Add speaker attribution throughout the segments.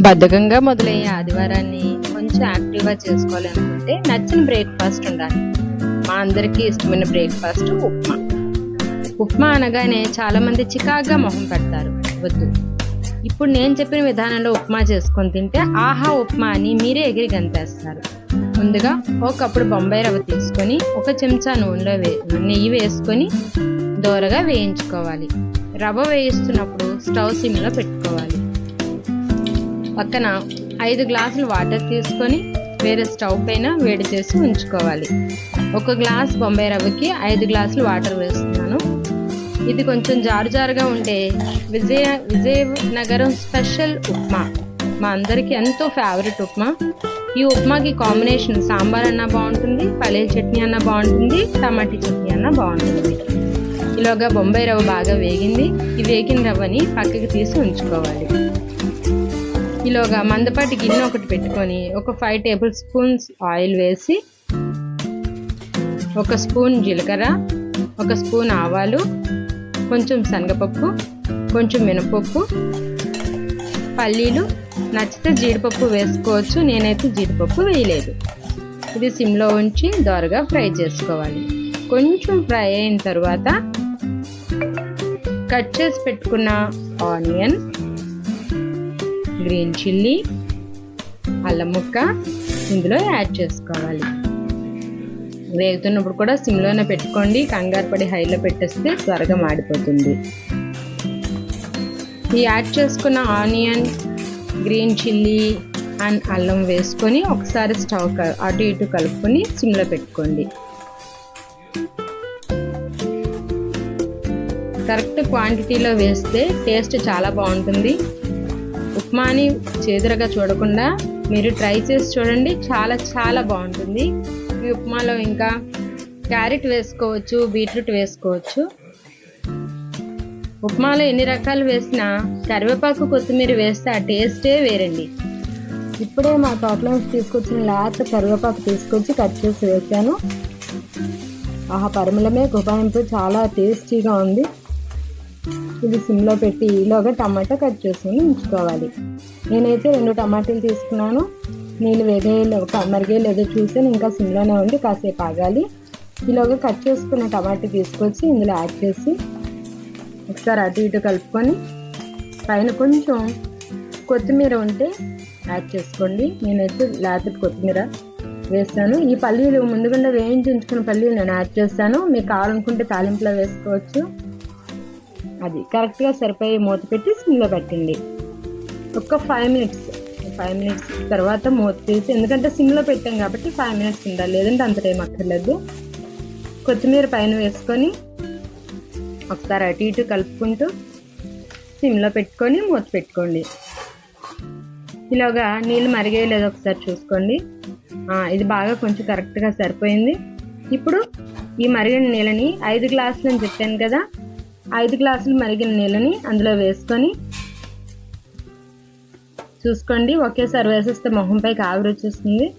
Speaker 1: బద్ధకంగా మొదలయ్యే ఆదివారాన్ని కొంచెం యాక్టివ్గా చేసుకోవాలనుకుంటే నచ్చిన బ్రేక్ఫాస్ట్ ఉండాలి. మా అందరికీ ఇష్టమైన బ్రేక్ఫాస్ట్ ఉప్మా. ఉప్మా అనగానే చాలామంది చికాగ్గా మొహం పెడతారు. వద్దు. ఇప్పుడు నేను చెప్పిన విధానంలో ఉప్మా చేసుకొని తింటే ఆహా ఉప్మా అని మీరే ఎగిరి గంతేస్తారు. ముందుగా ఒక కప్పుడు బొంబాయి రవ్వ తీసుకొని ఒక చెంచా నూనెలో వే నెయ్యి వేసుకొని దోరగా వేయించుకోవాలి. రవ్వ వేయిస్తున్నప్పుడు స్టవ్ సిమ్లో పెట్టుకోవాలి. పక్కన ఐదు గ్లాసులు వాటర్ తీసుకొని వేరే స్టవ్ పైన వేడి చేసి ఉంచుకోవాలి. ఒక గ్లాస్ బొంబాయి రవ్వకి ఐదు గ్లాసులు వాటర్ వేస్తున్నాను. ఇది కొంచెం జారు జారుగా ఉంటే విజయ విజయనగరం స్పెషల్ ఉప్మా. మా అందరికీ ఎంతో ఫేవరెట్ ఉప్మా. ఈ ఉప్మాకి కాంబినేషన్ సాంబార్ అన్నా బాగుంటుంది పల్లెల చట్నీ అన్నా బాగుంటుంది టమాటీ చట్నీ అన్నా బాగుంటుంది. ఇలాగా బొంబాయి రవ్వ బాగా వేగింది. ఈ వేగిన రవ్వని పక్కకి తీసి ఉంచుకోవాలి. ఈలోగా మందపాటి గిన్నె ఒకటి పెట్టుకొని ఒక ఫైవ్ టేబుల్ స్పూన్స్ ఆయిల్ వేసి ఒక స్పూన్ జీలకర్ర ఒక స్పూన్ ఆవాలు కొంచెం శనగపప్పు కొంచెం మినపప్పు పల్లీలు. నచ్చితే జీడిపప్పు వేసుకోవచ్చు నేనైతే జీడిపప్పు వేయలేదు. ఇది సిమ్లో ఉంచి దోరగా ఫ్రై చేసుకోవాలి. కొంచెం ఫ్రై అయిన తర్వాత కట్ చేసి పెట్టుకున్న ఆనియన్ గ్రీన్ చిల్లీ అల్లం ముక్క ఇందులో యాడ్ చేసుకోవాలి. వేగుతున్నప్పుడు కూడా సిమ్లోనే పెట్టుకోండి. కంగారు పడి హైలో పెట్టేస్తే త్వరగా మాడిపోతుంది ఈ యాడ్ చేసుకున్న ఆనియన్ గ్రీన్ చిల్లీ అండ్ అల్లం వేసుకొని ఒకసారి స్టవ్ అటు ఇటు కలుపుకొని సిమ్లో పెట్టుకోండి. కరెక్ట్ క్వాంటిటీలో వేస్తే టేస్ట్ చాలా బాగుంటుంది. ఉప్మాని చేదురగా చూడకుండా మీరు ట్రై చేసి చూడండి. చాలా చాలా బాగుంటుంది. ఈ ఉప్మాలో ఇంకా క్యారెట్ వేసుకోవచ్చు బీట్రూట్ వేసుకోవచ్చు. ఉప్మాలో ఎన్ని రకాలు వేసినా కరివేపాకు కొత్తిమీర వేస్తే ఆ టేస్టే వేరండి. ఇప్పుడే మా తోటలో నుంచి తీసుకొచ్చిన లేత కరివేపాకు తీసుకొచ్చి కట్ చేసి వేసాను ఆహా పరిమళమే గుబాయింపు చాలా టేస్టీగా ఉంది. ఇది సిమ్లో పెట్టి ఈలోగా టమాటా కట్ చేసుకుని ఉంచుకోవాలి. నేనైతే రెండు టమాటాలు తీసుకున్నాను. నీళ్ళు వేగేయలే మరిగే లేదో చూసి ఇంకా సిమ్లోనే ఉండి కాసేపు ఆగాలి. ఈలోగా కట్ చేసుకున్న టమాటా తీసుకొచ్చి ఇందులో యాడ్ చేసి ఒకసారి అటు ఇటు కలుపుకొని పైన కొంచెం కొత్తిమీర ఉంటే యాడ్ చేసుకోండి. నేనైతే లేత కొత్తిమీర వేస్తాను. ఈ పల్లీలు ముందుగుండా వేయించి ఉంచుకున్న పల్లీలు నేను యాడ్ చేస్తాను. మీకు కావాలనుకుంటే తాలింపులో వేసుకోవచ్చు. అది కరెక్ట్గా సరిపోయే మూత పెట్టి సిమ్లో పెట్టండి. ఒక ఫైవ్ మినిట్స్ ఫైవ్ మినిట్స్ తర్వాత మూత తీసి ఎందుకంటే సిమ్లో పెట్టాం కాబట్టి ఫైవ్ మినిట్స్ ఉండాలి లేదంటే అంత టైం అక్కర్లేదు. కొత్తిమీర పైన వేసుకొని ఒకసారి అటు ఇటు కలుపుకుంటూ సిమ్లో పెట్టుకొని మూత పెట్టుకోండి. ఇలాగా నీళ్ళు మరిగేయలేదు ఒకసారి చూసుకోండి. ఇది బాగా కొంచెం కరెక్ట్గా సరిపోయింది. ఇప్పుడు ఈ మరిగిన నీళ్ళని ఐదు గ్లాసులు అని చెప్పాను కదా ఐదు గ్లాసులు మరిగిన నీళ్ళని అందులో వేసుకొని చూసుకోండి. ఒకేసారి వేసేస్తే మొహంపైకి ఆవిరి వచ్చేస్తుంది.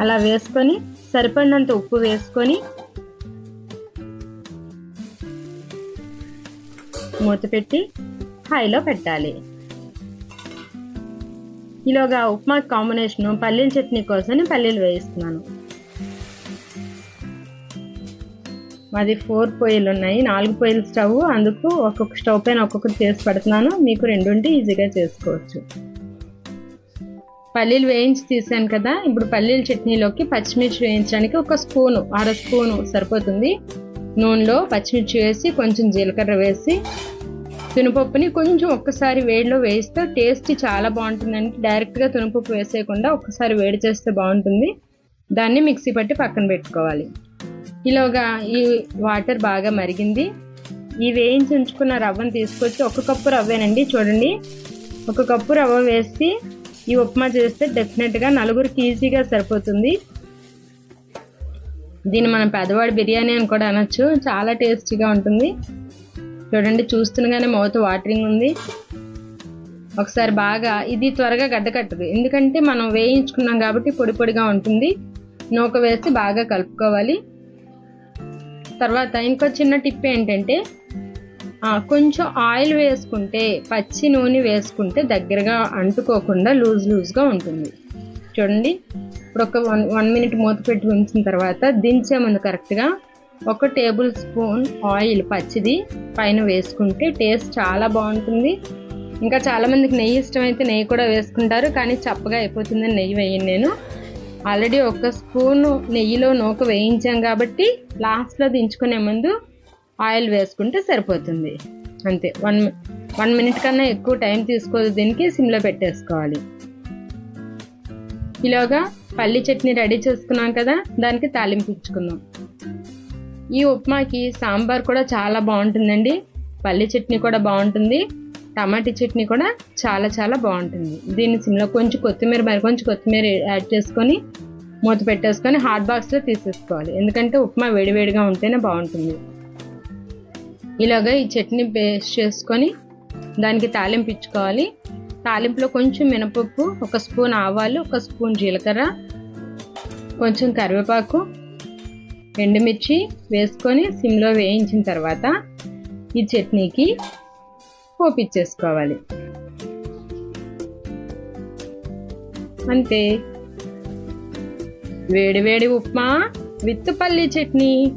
Speaker 1: అలా వేసుకొని సరిపడినంత ఉప్పు వేసుకొని మూత పెట్టి హైలో పెట్టాలి. ఈలోగా ఉప్మా కాంబినేషన్ పల్లీల చట్నీ కోసం పల్లీలు వేయిస్తున్నాను. మాది ఫోర్ పొయ్యిలు ఉన్నాయి. నాలుగు పొయ్యిల స్టవ్ అందుకు ఒక్కొక్క స్టవ్ పైన ఒక్కొక్కటి చేసి పెడుతున్నాను. మీకు రెండు ఉంటే ఈజీగా చేసుకోవచ్చు. పల్లీలు వేయించి తీసాను కదా. ఇప్పుడు పల్లీల చట్నీలోకి పచ్చిమిర్చి వేయించడానికి ఒక స్పూను అర స్పూను సరిపోతుంది. నూనెలో పచ్చిమిర్చి వేసి కొంచెం జీలకర్ర వేసి తునుపప్పుని కొంచెం ఒక్కసారి వేడిలో వేస్తే టేస్ట్ చాలా బాగుంటుందండి. డైరెక్ట్గా తునుపప్పు వేసేయకుండా ఒక్కసారి వేడి చేస్తే బాగుంటుంది. దాన్ని మిక్సీ పట్టి పక్కన పెట్టుకోవాలి. ఈలోగా ఈ వాటర్ బాగా మరిగింది. ఈ వేయించి ఉంచుకున్న రవ్వను తీసుకొచ్చి ఒక కప్పు రవ్వేనండి చూడండి. ఒక కప్పు రవ్వ వేసి ఈ ఉప్మా చేస్తే డెఫినెట్గా నలుగురికి ఈజీగా సరిపోతుంది. దీన్ని మనం పెద్దవాడి బిర్యానీ అని కూడా అనొచ్చు. చాలా టేస్టీగా ఉంటుంది. చూడండి చూస్తుండగానే మౌత్ వాటరింగ్ ఉంది. ఒకసారి బాగా ఇది త్వరగా గడ్డకట్టదు ఎందుకంటే మనం వేయించుకున్నాం కాబట్టి పొడి పొడిగా ఉంటుంది. నూక వేసి బాగా కలుపుకోవాలి. తర్వాత ఇంకో చిన్న టిప్ ఏంటంటే కొంచెం ఆయిల్ వేసుకుంటే పచ్చి నూనె వేసుకుంటే దగ్గరగా అంటుకోకుండా లూజ్ లూజ్గా ఉంటుంది. చూడండి ఇప్పుడు ఒక వన్ వన్ మినిట్ మూత పెట్టి ఉంచిన తర్వాత దించే ముందు కరెక్ట్గా ఒక టేబుల్ స్పూన్ ఆయిల్ పచ్చిది పైన వేసుకుంటే టేస్ట్ చాలా బాగుంటుంది. ఇంకా చాలామందికి నెయ్యి ఇష్టమైతే నెయ్యి కూడా వేసుకుంటారు కానీ చప్పగా అయిపోతుందని నెయ్యి వేయను నేను. ఆల్రెడీ ఒక స్పూన్ నెయ్యిలో నూక వేయించాం కాబట్టి లాస్ట్లో దించుకునే ముందు ఆయిల్ వేసుకుంటే సరిపోతుంది. అంతే. వన్ వన్ మినిట్ కన్నా ఎక్కువ టైం తీసుకోదు. దీనికి సిమ్లో పెట్టేసుకోవాలి. ఇలాగా పల్లి చట్నీ రెడీ చేసుకున్నాం కదా దానికి తాలింపు ఇచ్చుకుందాం. ఈ ఉప్మాకి సాంబార్ కూడా చాలా బాగుంటుందండి. పల్లి చట్నీ కూడా బాగుంటుంది. టమాటా చట్నీ కూడా చాలా చాలా బాగుంటుంది. దీన్ని సిమ్లో కొంచెం కొత్తిమీర మరి కొంచెం కొత్తిమీర యాడ్ చేసుకొని మూత పెట్టేసుకొని హాట్ బాక్స్లో తీసేసుకోవాలి. ఎందుకంటే ఉప్మా వేడివేడిగా ఉంటేనే బాగుంటుంది. ఇలాగ ఈ చట్నీ పేస్ట్ చేసుకొని దానికి తాలింపు ఇచ్చుకోవాలి. తాలింపులో కొంచెం మినపప్పు ఒక స్పూన్ ఆవాలు ఒక స్పూన్ జీలకర్ర కొంచెం కరివేపాకు ఎండుమిర్చి వేసుకొని సిమ్లో వేయించిన తర్వాత ఈ చట్నీకి పోపిచ్చేసుకోవాలి అంతే. వేడి వేడి ఉప్మా విత్ చట్నీ.